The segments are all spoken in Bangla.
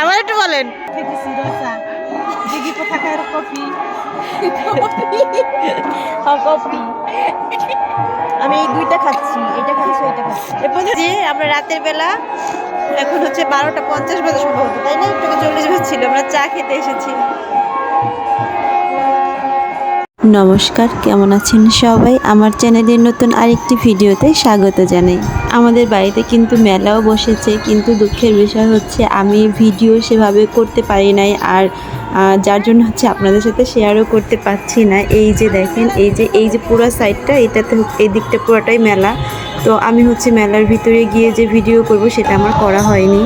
আবার একটু বলেন। হ্যাঁ, আমি এই দুইটা খাচ্ছি এটা খাচ্ছি এটা খাচ্ছি। এরপর? যে আমরা রাতের বেলা এখন হচ্ছে বারোটা পঞ্চাশ বাজে সম্ভবত তাই না? একটু চল্লিশ বাজছিল আমরা চা খেতে এসেছি। নমস্কার কেমন আছেন সবাই? আমার চ্যানেলের নতুন আরেকটি ভিডিওতে স্বাগত জানাই। আমাদের বাড়িতে কিন্তু মেলাও বসেছে, কিন্তু দুঃখের বিষয় হচ্ছে আমি ভিডিও সেভাবে করতে পারি নাই আর যার জন্য হচ্ছে আপনাদের সাথে শেয়ারও করতে পারছি না। এই যে দেখেন, এই যে এই যে পুরো সাইডটা এটাতে এই দিকটা পুরোটাই মেলা। তো আমি হচ্ছে মেলার ভিতরে গিয়ে যে ভিডিও করব, সেটা আমার করা হয়নি।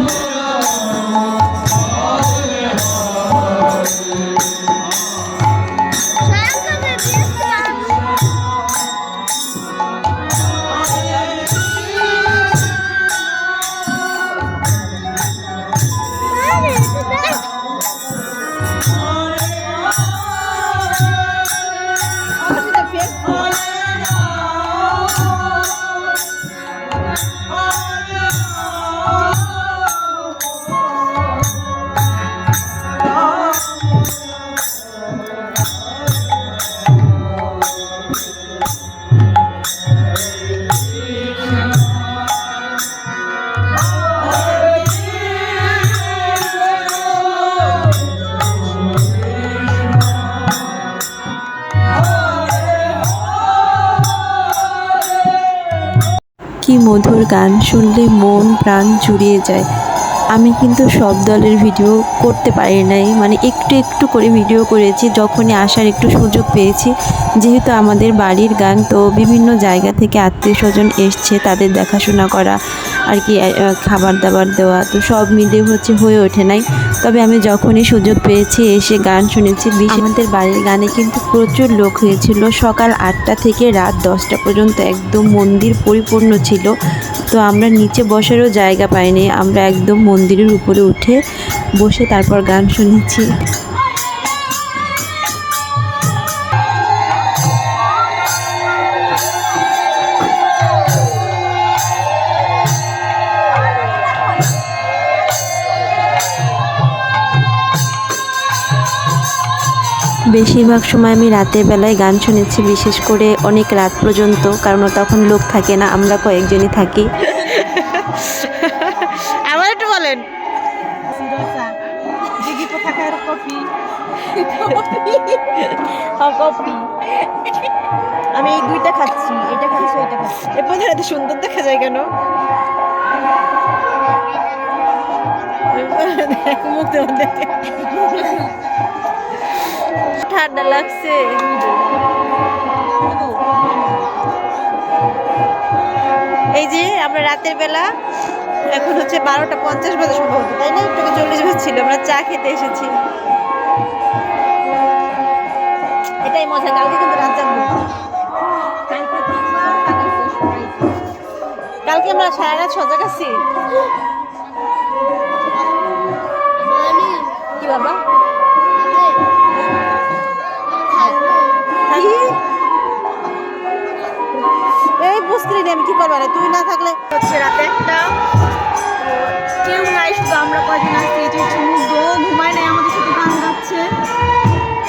Oh, yeah. কি মধুর গান শুনলে মন প্রাণ জুড়িয়ে যায়। আমি কিন্তু সব দলের ভিডিও করতে পারি নাই। মানে একটু একটু করে ভিডিও করেছি, যখনই আসার একটু সুযোগ পেয়েছি। যেহেতু আমাদের বাড়ির গান তো বিভিন্ন জায়গা থেকে আত্মীয় স্বজন এসছে তাদের দেখাশোনা করা, আর কি খাবার দাবার দেওয়া, তো সব মিলে হচ্ছে হয়ে ওঠে নাই। তবে আমি যখনই সুযোগ পেয়েছি, এসে গান শুনেছি। আমাদের বাড়ির গানে কিন্তু প্রচুর লোক হয়েছিল। সকাল আটটা থেকে রাত দশটা পর্যন্ত একদম মন্দির পরিপূর্ণ ছিল। তো আমরা নিচে বসারও জায়গা পাইনি। আমরা একদম মন্দিরের উপরে উঠে বসে তারপর গান শুনেছি। বেশিরভাগ সময় আমি রাতের বেলায় গান শুনেছি, বিশেষ করে অনেক রাত পর্যন্ত, কারণ তখন লোক থাকে না, আমরা কয়েকজনই থাকি। আমি এই দুইটা খাচ্ছি এটা খাচ্ছি এটা খাচ্ছি। এরপর এত সুন্দর দেখা যায় কেন? মুখ ঠান্ডা লাগছে। এই যে আমরা রাতের বেলা এখন হচ্ছে বারোটা পঞ্চাশ বাজে সম্ভবত তাই না? চল্লিশ ছিল, আমরা চা খেতে এসেছি। এটাই মজা, কালকে কিন্তু রাত কালকে আমরা সারা রাত সজাগ আছি। কি বাবা? এই বুঝতে আমি কি করব? তুই না থাকলে হচ্ছে রাতে একটা। আমরা কয়জন আসছি এটা হচ্ছে মুগ্ধ, ঘুমায় নাই আমাদের সাথে, গান গাচ্ছে।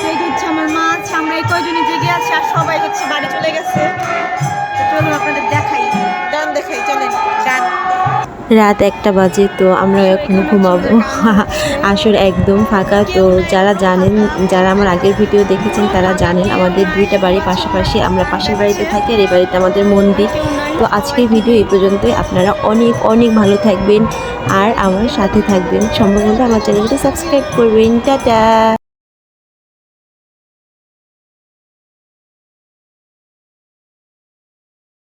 সেই হচ্ছে আমার মাছ আমরা এই কয়জনে জেগে আছি আর সবাই হচ্ছে বাড়ি চলে গেছে। রাত একটা বাজে, তো আমরা এখন ঘুমাবো। আসর একদম ফাঁকা, তো যারা জানেন, যারা আমার আগের ভিডিও দেখেছেন, তারা জানেন আমাদের দুইটা বাড়ি পাশাপাশি আমরা পাশের বাড়িতে থাকি আর এই বাড়িতে আমাদের মন্দির। তো আজকের ভিডিও এই পর্যন্তই। আপনারা অনেক অনেক ভালো থাকবেন আর আমার সাথে থাকবেন। সম্ভব হলে আমার চ্যানেলটা সাবস্ক্রাইব করবেন। টাটা!